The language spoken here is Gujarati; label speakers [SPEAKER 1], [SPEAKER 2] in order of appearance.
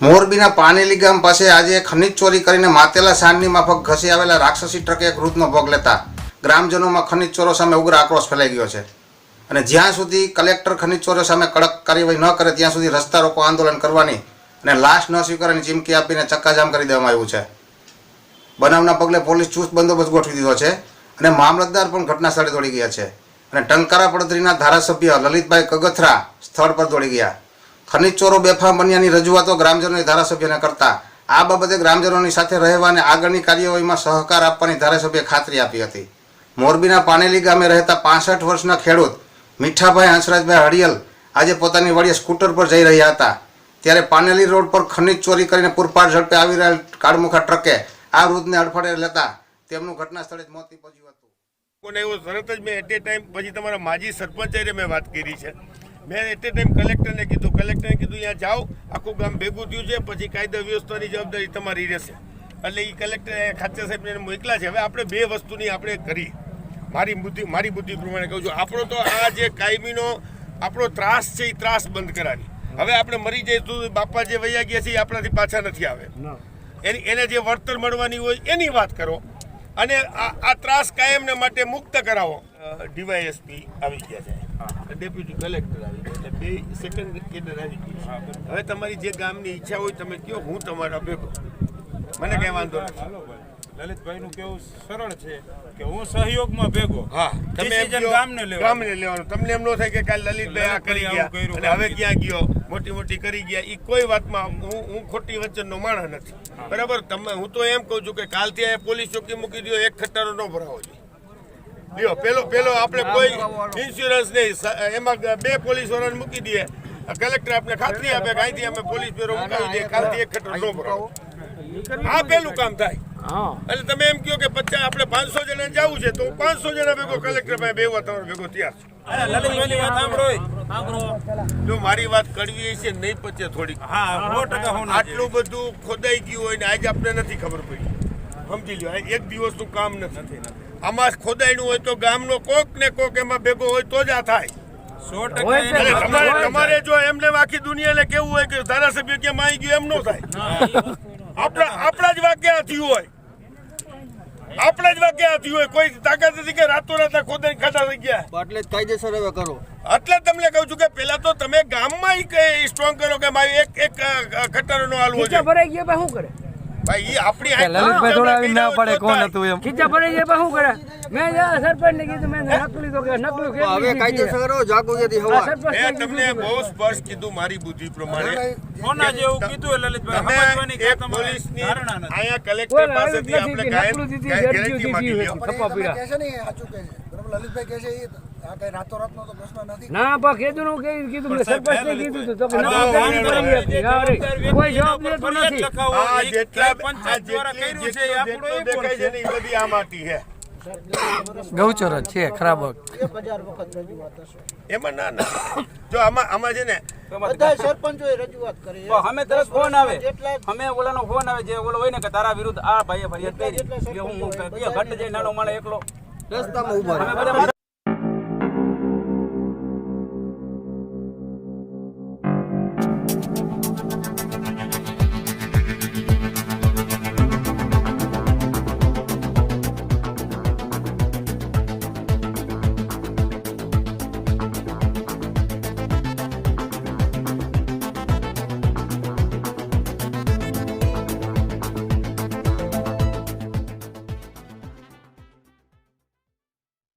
[SPEAKER 1] મોરબીના પાનેલી ગામ પાસે આજે ખનીજ ચોરી કરીને માતેલા સાંજની માફક ઘસી આવેલા રાક્ષસી ટ્રકે વૃદ્ધનો ભોગ લેતા ગ્રામજનોમાં ખનીજ ચોરો સામે ઉગ્ર આક્રોશ ફેલાઈ ગયો છે. અને જ્યાં સુધી કલેક્ટર ખનીજ ચોરો સામે કડક કાર્યવાહી ન કરે, ત્યાં સુધી રસ્તા રોકો આંદોલન કરવાની અને લાશ ન સ્વીકારવાની ચીમકી આપીને ચક્કાજામ કરી દેવામાં આવ્યું છે. બનાવના પગલે પોલીસ ચુસ્ત બંદોબસ્ત ગોઠવી દીધો છે અને મામલતદાર પણ ઘટના સ્થળે દોડી ગયા છે. અને ટંકારા પડતરીના ધારાસભ્ય લલિતભાઈ કગથરા સ્થળ પર દોડી ગયા. ખનીજ ચોરો બેફામ બન્યાની રજૂઆતો ગ્રામજનોએ ધારાસભ્યને કરતા. આ બાબતે ગ્રામજનોની સાથે રહેવા અને આગળની કાર્યવાહીમાં સહકાર આપવાની ધારાસભ્યએ ખાતરી આપી હતી. મોરબીના પાનેલી ગામે રહેતા પાસઠ વર્ષના ખેડૂત મીઠાભાઈ હંસરાજભાઈ હડિયલ આજે પોતાની વડીએ સ્કૂટર પર જઈ રહ્યા હતા. ત્યારે પાનેલી રોડ પર ખનીજ ચોરી કરીને પૂરપાટ ઝડપે આવી રહેલ કાળમુખા ટ્રકે આ વૃદ્ધને અડફડે લેતા તેમનું ઘટના સ્થળે જ મોત નીપજ્યું હતું.
[SPEAKER 2] એવું તરત જ મેં એટ એ ટાઈમ પછી તમારા માજી સરપંચ મેં વાત કરી છે. મેં એટ એ ટાઈમ કલેક્ટરને કીધું કલેક્ટરને કીધું અહીંયા જાઓ આખું ગામ ભેગું થયું છે પછી કાયદા વ્યવસ્થાની જવાબદારી તમારી રહેશે. એટલે એ કલેક્ટર ખાચર સાહેબને મોકલા છે હવે આપણે બે વસ્તુની આપણે કરી મારી બુદ્ધિ મારી બુદ્ધિ પ્રમાણે કહું છું આપણો તો આ જે કાયમીનો આપણો ત્રાસ છે એ ત્રાસ બંધ કરાવી. હવે આપણે મરી જઈએ તો બાપા જે વૈયા ગયા છે એ આપણાથી પાછા નથી આવે. એની એને જે વળતર મળવાની હોય એની વાત કરો. અને આ આ ત્રાસ કાયમને માટે મુક્ત કરાવો. ડીવાયએસપી આવી ગયા છે. ડેપ્યુટી કલેક્ટર આવી ગયા. એટલે બે સેકન્ડ કેડર આવી ગઈ હવે તમારી જે ગામની ઈચ્છા હોય તમે કહો હું તમારા ભેગો. મને કઈ વાંધો નથી.
[SPEAKER 3] લલિતભાઈનું કેવું સરળ છે કે હું સહયોગમાં ભેગો.
[SPEAKER 2] હા તમે
[SPEAKER 3] ગામને લેવાનું.
[SPEAKER 2] ગામને લેવાનું. તમને એમ ન થાય કે કાલ લલિતભાઈ આ કરી ગયા. અને હવે ક્યાં ગયો? મોટી મોટી કરી ગયા. એ કોઈ વાતમાં હું હું ખોટી વચનનો માણસ નથી. બરાબર? તમે હું તો એમ કહું છું કે કાલથી આ પોલીસ ચોકી મૂકી દો એક ખટારો ન ભરાવો જોઈએ. લ્યો પેલો પેલો આપણે કોઈ ઇન્સ્યોરન્સ નહીં એમાં બે પોલીસ વાળાને મૂકી દઈએ. કલેક્ટર આપણે ખાતરી આપે કે અહીંથી અમે પોલીસ બ્યુરો મુકાવી દઈએ કાલથી એક ખટારો ન ભરાવો. આ પેલું કામ થાય. એટલે તમે એમ કહો કે પચાસ આપણે પાંચસો જણા જવું છે તો પાંચસો જણા ભેગો કલેક્ટર પાસે બેવા તમારો ભેગો તૈયાર છું.
[SPEAKER 3] લલિતભાઈની વાત સાંભળો
[SPEAKER 2] જો મારી વાત કરવી છે નહીં પચે થોડીક. આટલું બધું ખોદાઈ ગયું હોય ને આજે આપણે નથી ખબર પડી. સમજી લ્યો આ એક દિવસનું કામ નથી. આમાં ખોદાયનું હોય તો ગામનો કોક ને કોક એમાં ભેગો હોય તો જ આ થાય.
[SPEAKER 3] સો ટકા
[SPEAKER 2] એટલે તમારે જો એમને આખી દુનિયાને કેવું હોય કે ધારાસભ્ય કેમ આવી ગયું એમ ન થાય. આપણા આપણા જ વાક્ય થયું હોય. આપણા જ વાક્ય થયું હોય. કોઈ તાકાત નથી કે રાતો રાત ખોદાઈ ખાતા થઈ ગયા.
[SPEAKER 4] એટલે કાયદેસર હવે કરો.
[SPEAKER 2] એટલે તમને કહું છું કે પેલા તો તમે ગામમાં સ્ટ્રોંગ કરો કે મારી એક એક અ, ખટારો નો હાલવો છે
[SPEAKER 5] ભરાઈ ગયા શું કરે?
[SPEAKER 2] ભાઈ આપણી
[SPEAKER 6] લલિતભાઈ થોડા આવી ના પડે કોણ હતું એમ?
[SPEAKER 5] ખીચા પડે પછી શું કરે? મેં સરપંચ ને કીધું મેં નકલી તો કે નકલું
[SPEAKER 4] કે હવે કાયદેસર જાગૃતિ હવા.
[SPEAKER 2] મેં તમને બહુ સ્પષ્ટ કીધું મારી બુદ્ધિ પ્રમાણે.
[SPEAKER 3] કોના જેવું કીધું લલિતભાઈ? સમજવાની કે ધારણા નથી.
[SPEAKER 2] અહીંયા કલેક્ટર પાસેથી આપણે ગાયબ
[SPEAKER 5] નકલું દીધી
[SPEAKER 2] ગેરંટી માંગી લ્યો.
[SPEAKER 5] થપ્પા પીડા
[SPEAKER 7] લલિતભાઈ કહે છે એ આ કઈ રાતોરાતનો તો પ્રશ્ન નથી.
[SPEAKER 5] ના પણ કીધું નું કઈ કીધું મેં સરપંચ ને કીધું તું. તો કે
[SPEAKER 2] આ
[SPEAKER 5] નકલી કરી આપી. હા, કોઈ જવાબ દેતો નથી.
[SPEAKER 2] આ જેટલા
[SPEAKER 3] પંચાયત દ્વારા કર્યું છે એ આપણો
[SPEAKER 2] જેટલું દેખાય છે ને એ બધી આ માટી છે.
[SPEAKER 6] ગૌચર જ છે ખરાબ
[SPEAKER 7] એક હજાર વખત રજૂઆત હશે.
[SPEAKER 2] એમાં ના ના. જો આમાં આમાં છે ને
[SPEAKER 7] બધા સરપંચોએ રજૂઆત કરી.
[SPEAKER 8] અમે તરત ફોન આવે.
[SPEAKER 7] જેટલા
[SPEAKER 8] અમે ઓલાનો ફોન આવે જે ઓલો હોય ને કે તારા વિરુદ્ધ આ ભાઈએ ફરિયાદ કરી હું ઘટ જાય નાનો માણસ એકલો
[SPEAKER 4] રસ્તામાં ઊભા
[SPEAKER 8] અમે
[SPEAKER 4] રહે
[SPEAKER 8] બધા